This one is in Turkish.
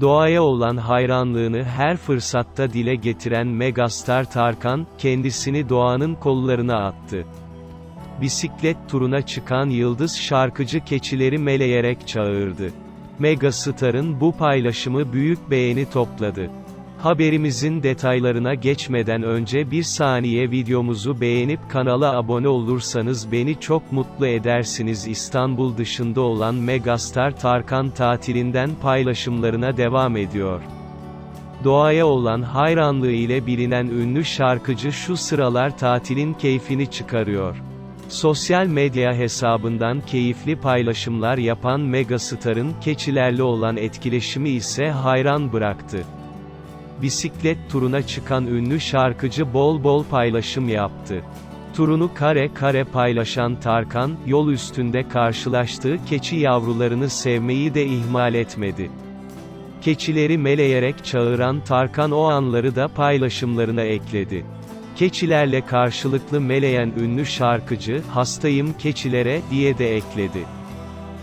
Doğaya olan hayranlığını her fırsatta dile getiren megastar Tarkan, kendisini doğanın kollarına attı. Bisiklet turuna çıkan yıldız şarkıcı keçileri meleyerek çağırdı. Megastar'ın bu paylaşımı büyük beğeni topladı. Haberimizin detaylarına geçmeden önce bir saniye videomuzu beğenip kanala abone olursanız beni çok mutlu edersiniz. İstanbul dışında olan megastar Tarkan tatilinden paylaşımlarına devam ediyor. Doğaya olan hayranlığı ile bilinen ünlü şarkıcı şu sıralar tatilin keyfini çıkarıyor. Sosyal medya hesabından keyifli paylaşımlar yapan megastarın keçilerle olan etkileşimi ise hayran bıraktı. Bisiklet turuna çıkan ünlü şarkıcı bol bol paylaşım yaptı. Turunu kare kare paylaşan Tarkan, yol üstünde karşılaştığı keçi yavrularını sevmeyi de ihmal etmedi. Keçileri meleyerek çağıran Tarkan o anları da paylaşımlarına ekledi. Keçilerle karşılıklı meleyen ünlü şarkıcı, hastayım keçilere, diye de ekledi.